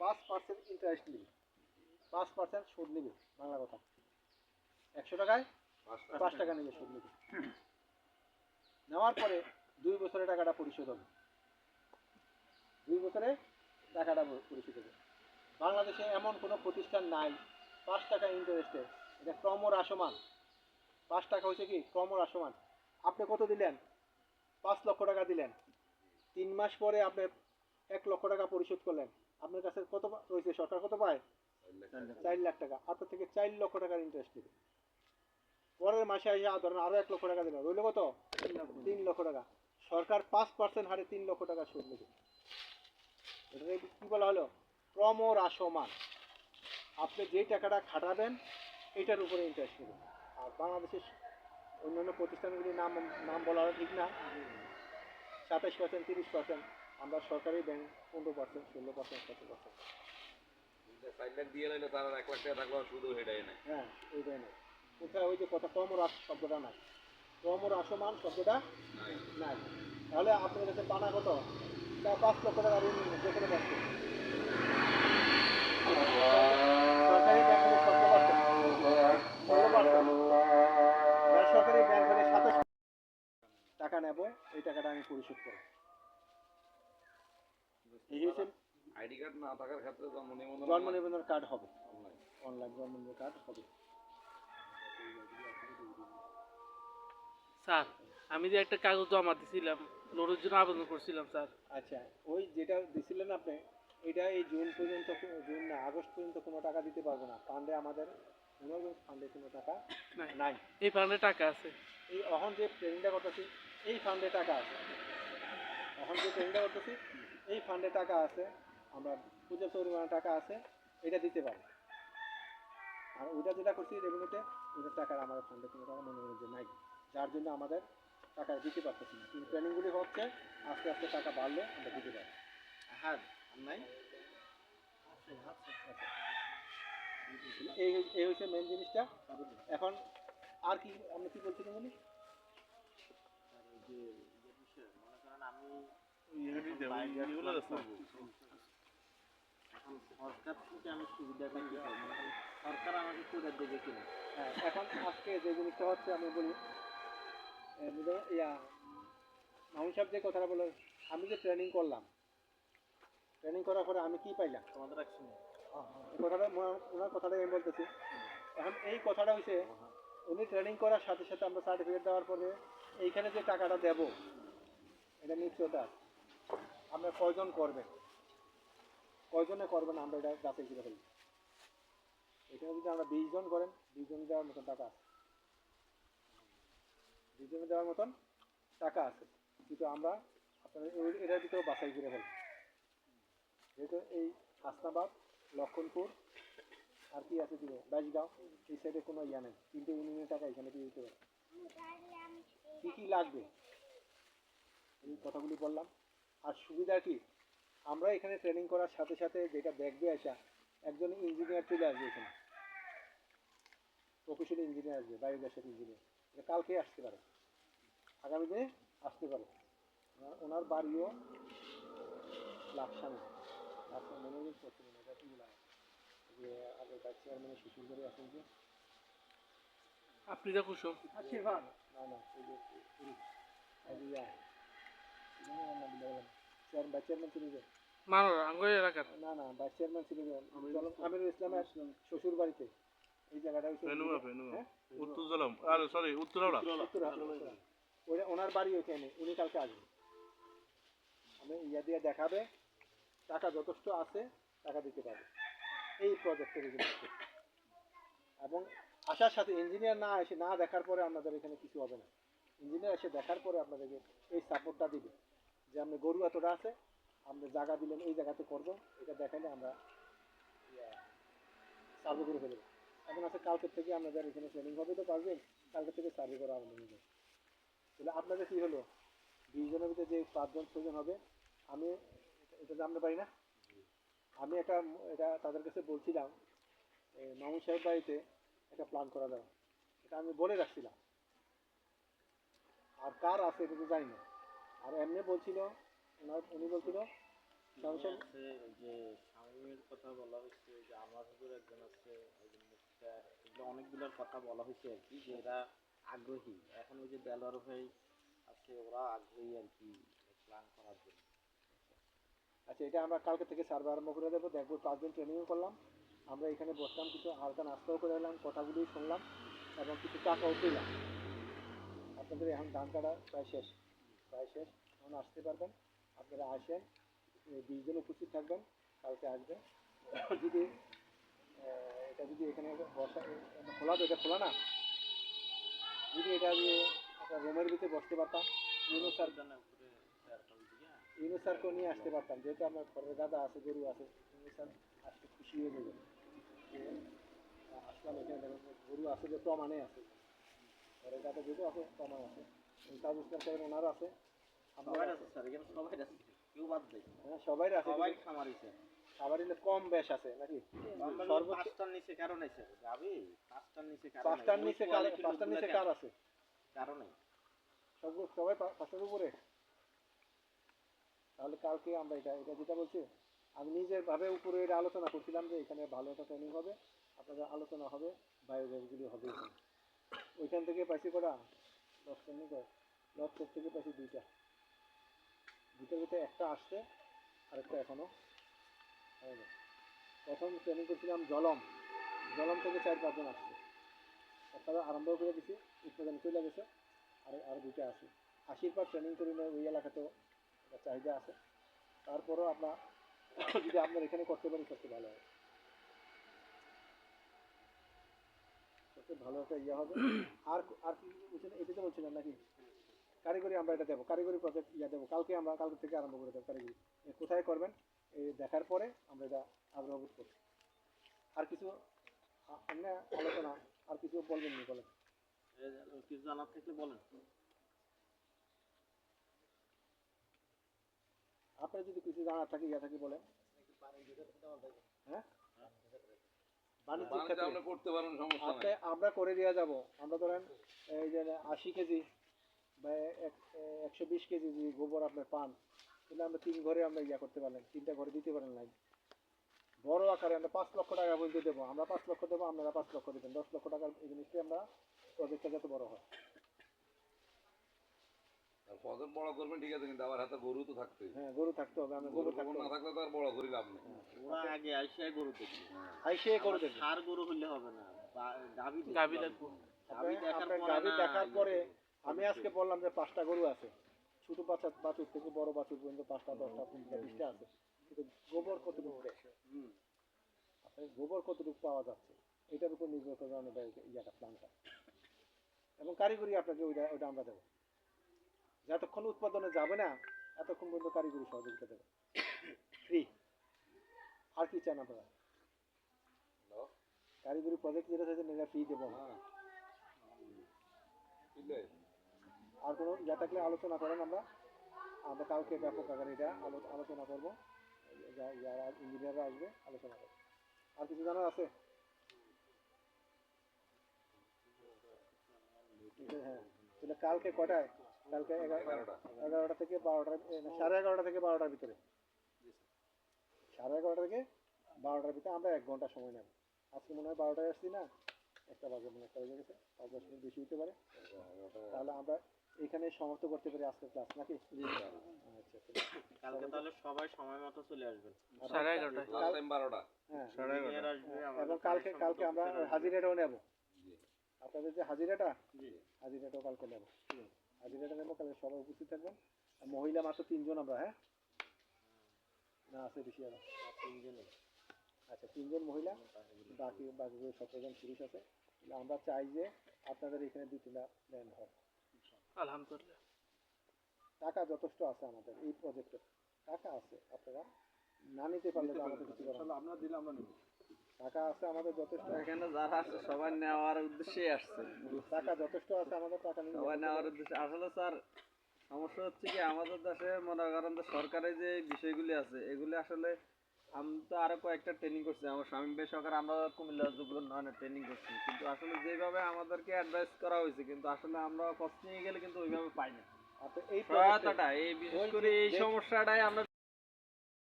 পাঁচ percent interest নেবে পাঁচ পার্সেন্ট সুদ নেবে বাংলা কথা। একশো টাকায় পাঁচ টাকা নেবে সুদ নেবে নেওয়ার পরে দুই বছরে টাকাটা পরিশোধ হবে। দুই বছরে টাকাটা পরিশোধ হবে। বাংলাদেশে এমন কোনো প্রতিষ্ঠান নাই, পাঁচ টাকা ইন্টারেস্টে এটা ক্রমহ্রাসমান পাঁচ টাকা হচ্ছে কি? ক্রমহ্রাসমান আপনি কত দিলেন? পাঁচ লক্ষ টাকা দিলেন। তিন মাস পরে আপনি এক লক্ষ টাকা পরিশোধ করলেন। আপনার কাছে কত রয়েছে? সরকার কত পায়? চার লাখ টাকা। আপনার থেকে চার লক্ষ টাকার ইন্টারেস্ট দেবে পরের মাসে ধরেন আরও এক লক্ষ টাকা দিলেন রইল কত? তিন লক্ষ টাকা। সরকার পাঁচ পার্সেন্ট হারে তিন লক্ষ টাকা সুদ নেবে। এটাকে কি বলা হলো? ক্রমহ্রাসমান আপনি যেই টাকাটা খাটাবেন এটার উপরে ইন্টারেস্ট নেবেন আর বাংলাদেশের অন্যান্য প্রতিষ্ঠানগুলির নাম নাম বলা ঠিক না। সাতাশ পার্সেন্ট তিরিশ পার্সেন্ট আমরা সরকারি ব্যাংক পনেরো পার্সেন্ট ষোলো পার্সেন্ট সতেরো পার্সেন্ট চার লাখ দিয়ে নিলে তারা এক লাখ টাকা থাকলেও শুধু হ্যাঁ ওইটাই নেই কোথায় ওই যে কথা শব্দটা নাই। শব্দটা নাই। তাহলে আপনার কাছে পানা কত? পাঁচ লক্ষ টাকা ঋণ যেখানে যে কোনো না থাকার ক্ষেত্রে জন্ম নিবন্ধন জন্ম নিবন্ধন কার্ড হবে। Online। অনলাইন জন্ম নিবন্ধন কার্ড হবে। স্যার আমি যে একটা কাগজ জমা দিছিলাম লোনের জন্য আবেদন করছিলাম স্যার। আচ্ছা ওই যেটা দিছিলেন আপনি এটা এই জুন পর্যন্ত জুন না আগস্ট পর্যন্ত কোনো টাকা দিতে পারব না। ফান্ডে আমাদের উনগঞ্জ ফান্ডে কোনো টাকা নাই। নাই। এই ফান্ডে টাকা আছে। এই অহন যে ট্রেনিংটা করতেছি এই ফান্ডে টাকা আছে। এখন যে ট্রেনিংটা করতেছি এই ফান্ডে টাকা আছে। আমরা পর্যাপ্ত পরিমাণে টাকা আছে এটা দিতে পারি। আর ওইটা যেটা করছি রেভিনিউতে ওইটার টাকা আমাদের ফান্ডে কোনো টাকা মনে মনে যে নাই। যার জন্য আমাদের টাকা দিতে পারতেছি না। কিন্তু ট্রেনিংগুলি হচ্ছে আস্তে আস্তে টাকা বাড়লে আমরা দিতে পারি। হ্যাঁ নাই। এই এই হচ্ছে মেন জিনিসটা। এখন আর কি আপনি কি বলছিলেন বলি সরকার থেকে আমি পাবো মনে সরকার আমাকে সুবিধা দেবে কিনা হ্যাঁ এখন আজকে যে জিনিসটা হচ্ছে আমি বলি? ইয়া মামুন সাহেব যে কথাটা বলল আমি যে ট্রেনিং করলাম ট্রেনিং করার পরে আমি কি পাইলাম তোমাদের অ্যাকশন এই কথাটা ওনার- কথাটাই আমি বলতেছি এখন এই কথাটা হচ্ছে উনি ট্রেনিং করার সাথে সাথে আমরা সার্টিফিকেট দেওয়ার পরে এইখানে যে টাকাটা দেব এটা নিশ্চয়তা। আমরা কয়জন করবেন কয়জনে করবেন আমরা এটা যাচাই করে ফেলি। এখানে যদি আমরা বিশ জন করেন, বিশ জন দেওয়ার মতন টাকা আছে। বিশ জনে দেওয়ার মতন টাকা আছে। কিন্তু আমরা আপনাদের এটার ভিতরে বাছাই করে ফেলি। যেহেতু এই হাসনাবাদ, লক্ষণপুর, আর কি আছে দিবে বাইশগাঁও, এই সাইডে কোনো ইয়া নেই। তিনটে ইউনিয়নের টাকা এখানে দিয়ে দিতে পারে কী কী লাগবে? এই কথাগুলি বললাম। আর সুবিধা কি? আমরা এখানে ট্রেনিং করার সাথে সাথে যেটা দেখবে আসা একজন ইঞ্জিনিয়ার চলে আসবে এখানে। প্রফেশনাল ইঞ্জিনিয়ার আসবে বায়োগ্যাসের ইঞ্জিনিয়ার এটা কালকে আসতে পারে। আগামী দিনে আসতে পারে। ওনার- বাড়িও লাকসামে লাকসাম মনে হয় করতে মনে হয় যে আগে তার চেয়ারম্যানের শ্বশুর বাড়ি আছেন যে। আপনি যা কুসুম আশীর্বাদ। না না ওই যে পুরুষ এই যে চেয়ারম্যান চেয়ারম্যান ছিল যে আঙ্গুল এলাকার না না ভাইস চেয়ারম্যান ছিল যে আমিরুল ইসলামের শ্বশুর বাড়িতে এই জায়গাটা হচ্ছে হ্যাঁ? আর সরি উত্তরাওড়া। ওনার বাড়ি উনি কালকে আসবেন। আমি ইয়া দিয়ে দেখাবে টাকা যথেষ্ট আছে টাকা দিতে পারবে। এই প্রজেক্টের এবং আসার সাথে ইঞ্জিনিয়ার না এসে না দেখার পরে আপনাদের এখানে কিছু হবে না। ইঞ্জিনিয়ার এসে দেখার পরে আপনাদেরকে এই সাপোর্টটা দিবে। যে আপনি গরু এতটা আছে আপনি জায়গা দিলেন এই জায়গাতে করব, এটা দেখাইলে আমরা সার্ভে করে ফেলব। এখন আছে কালকের থেকে আপনাদের এখানে ট্রেনিং হবে তো পারবেন কালকে থেকে সার্ভে করা আরম্ভ হয়ে যাবে তাহলে আপনাদের কী হলো? বিশ জনের ভিতরে যে পাঁচজন ছজন হবে, আমি এটা জানতে পারি না? আমি একটা, এটা তাদের কাছে বলছিলাম মামুন সাহেব বাড়িতে একটা প্ল্যান করা যাবে এটা আমি বলে রাখছিলাম। আর কার আছে এটা তো জানি না। আর এমনি বলছিল ওনার উনি বলছিল সমস্যা যে স্বামীর কথা বলা হয়েছে যে আমার হুজুর একজন আছে একজন মুফতি, এগুলো অনেকগুলোর কথা বলা হয়েছে আর কি যে এরা আগ্রহী। এখন ওই যে দেলোয়ার ভাই আছে ওরা আগ্রহী আর কি প্ল্যান করার জন্য। আচ্ছা এটা আমরা কালকে থেকে সার্ভে আরম্ভ করে দেবো। দেখব পাঁচদিন ট্রেনিংও করলাম। আমরা এখানে বসলাম কিছু হালকা নাস্তাও করে এলাম কথাগুলি শুনলাম এবং কিছু টাকাও পেলাম আপনাদের এখন ধান কাটা প্রায় শেষ। প্রায় শেষ। এখন আসতে পারবেন। আপনারা আসেন বিশ জন উপস্থিত থাকবেন, কালকে আসবেন। যদি এটা যদি এখানে বসা খোলা তো, এটা খোলা না? যদি এটা দিয়ে একটা রুমের ভিতরে বসতে পারতাম, ইউনো স্যার ইউনো স্যারকে নিয়ে আসতে পারতাম। যেহেতু আমার ঘরের দাদা আছে, গরু আছে, ইউনো স্যার আজকে খুশি হয়ে যাবে। আসলাম এখানে গরু আছে যে প্রমাণে আছে। ঘরের দাদা যেহেতু আছে, প্রমাণ আছে। সাহেব ওনারও আছে। সবাই আছে। স্যার এখানে সবাই আছে। কেউ বাদ দেয়। হ্যাঁ সবাই আছে সবাই খামারি স্যার। খাবার কম বেশ আছে নাকি? সর্বোচ্চ পাঁচটার নিচে কারও নাই স্যার। যাবে পাঁচটার নিচে কারও পাঁচটার নিচে কার পাঁচটার নিচে কার আছে? কারও নাই। সব সবাই পাঁচটার উপরে? তাহলে কালকে আমরা এটা এটা যেটা বলছি আমি নিজের ভাবে উপরে এটা আলোচনা করছিলাম যে এখানে ভালো একটা ট্রেনিং হবে আপনাদের আলোচনা হবে বায়োগ্যাসগুলি হবে ওইখান থেকে পাইছি কটা? দশ ট্রেনিং করে দশ চোখ থেকে পাইছি দুইটা। দুটোর ভিতরে একটা আসছে, আরেকটা এখনও। হয়নি প্রথম ট্রেনিং করছিলাম জলম। জলম থেকে চার পাঁচজন আসছে। একটা আরম্ভ করে দিছি, উৎপাদন চলে গেছে, আর আর দুইটা আছে। আশির পর ট্রেনিং করে ওই এলাকাতেও একটা চাহিদা আছে। তারপরেও আপনার, যদি আপনার এখানে করতে পারেন সবচেয়ে ভালো হবে সবচেয়ে ভালো একটা ইয়ে হবে। আর আর কি বলছেন এটা তো বলছিলেন নাকি কারিগরি আমরা এটা দেবো কারিগরি প্রজেক্ট ইয়া দেবো কালকে আমরা কালকে থেকে আরম্ভ করে দেবো কারিগরি। কোথায় করবেন এই দেখার পরে আমরা এটা আগ্রহ বোধ করছি। আর কিছু আ- আলোচনা আর কিছু বলবেন নি বলেন। কিছু জানার থাকলে বলেন। আপনার যদি কিছু জানার থাকে ইয়া থাকে বলেন। হ্যাঁ? আপনি আপনি নাই। আমরা করে দেওয়া যাব। আমরা ধরেন এই যে আশি কেজি বা এক- একশো বিশ কেজি যদি গোবর আপনি পান তাহলে আমরা তিন ঘরে আমরা ইয়া করতে পারলেন তিনটা ঘরে দিতে পারেন নাই বড় আকারে আমরা পাঁচ লক্ষ টাকা পর্যন্ত দেবো আমরা পাঁচ লক্ষ দেবো আপনারা পাঁচ লক্ষ দেবেন দশ লক্ষ টাকার এই জিনিসটা আমরা প্রজেক্টটা যত বড় হয়। ফসল বড় করবেন ঠিক আছে কিন্তু আমার হাতে গরু তো থাকতে হ্যাঁ গরু থাকতে হবে আমরা গরু গরু না থাকলে তো আর বড় করি লাভ নেই। ওরা আগে আইসাই গরু দেখবে হাই সে করে সার গরু হইলে হবে না বা- গাভী দেখতে গাভী হবে। লাগবো গাভী আপনি- দেখার পরে আমি আজকে বললাম যে পাঁচটা গরু আছে। ছোট বাচ্চা বাছুর থেকে বড় বাছুর পর্যন্ত পাঁচটা দশটা পনেরোটা বিশটা আছে। কিন্তু গোবর কতটুকু। আপনার গোবর কতটুকু পাওয়া যাচ্ছে? এটার উপর নির্ভর করে আমাদের ইয়াটা প্ল্যানটা। এবং কারিগরি আপনাকে ওইটা ওইটা আমরা দেবো। যতক্ষণ উৎপাদনে যাবে না এতক্ষণ পর্যন্ত কারিগরি সহযোগিতা দেবে। ফ্রি আর কি চান আপনারা? কারিগরি প্রজেক্ট যেটা আছে সেটা ফ্রি দেবো। না হ্যাঁ আর কোনো যা থাকলে আলোচনা করেন আমরা। আমরা কালকে ব্যাপক আকারে এটা আলো- আলোচনা করব। যারা ইঞ্জিনিয়াররা আসবে আলোচনা করব। আর কিছু জানার আছে? হ্যাঁ তাহলে কালকে কটায়? কালকে এগারো- এগারোটা। এগারোটা থেকে বারোটা সাড়ে এগারোটা থেকে বারোটার ভিতরে। সাড়ে এগারোটা থেকে বারোটার ভিতরে আমরা এক ঘণ্টা সময় নেব। আজকে মনে হয় বারোটায় আসছি না। একটা বাজে মনে একটা বেজে গেছে। পাঁচ দশ মিনিট বেশি হতে পারে। তাহলে আমরা এখানে সমাপ্ত করতে পারি আজকের ক্লাস নাকি? আচ্ছা ঠিক কালকে তাহলে সবাই সময় মতো চলে আসবেন। সাড়ে হ্যাঁ। সাড়ে এগারোটা। ইঞ্জিনিয়ার আসবে আমাদের এবং কালকে কালকে আমরা। হাজিরাটাও নেব। জি। আপনাদের যে হাজিরাটা জি। হাজিরাটাও কালকে নেব। হাজিরাটা নেব কালকে সবাই উপস্থিত থাকবেন। মহিলা মাত্র তিনজন আমরা হ্যাঁ? না আছে বেশি আরও তিনজনে। আচ্ছা তিনজন মহিলা বাকি বাকিগুলো সতেরোজন পুরুষ আছে। আমরা চাই যে আপনাদের এখানে দুই তিনটা প্ল্যান হয়। আলহামদুলিল্লাহ। টাকা যথেষ্ট আছে আমাদের এই প্রজেক্টে টাকা আছে আপনারা না নিতে পারলে তো আমাদের কিছু করার। আমরা দিলে আমরা নেব। টাকা আছে আমাদের যথেষ্ট। এখানে যারা আসছে সবাই নেওয়ার উদ্দেশ্যেই আসছে। টাকা যথেষ্ট আছে আমাদের টাকা নিয়ে সবাই নেওয়ার উদ্দেশ্যে। আসলে স্যার সমস্যা হচ্ছে কি আমাদের দেশে মনে করেন যে সরকারি যে বিষয়গুলি আছে এগুলি আসলে আমি তো আরও কয়েকটা ট্রেনিং করছি আমার স্বামী বেসরকার আমরা কুমিল্লা যুব উন্নয়নের ট্রেনিং করছি। কিন্তু আসলে যেভাবে আমাদেরকে অ্যাডভাইস করা হয়েছে কিন্তু আসলে আমরা কষ্ট নিয়ে গেলে কিন্তু ওইভাবে পাই না। এই সহায়তাটা এই বিশেষ করে এই সমস্যাটাই আমরা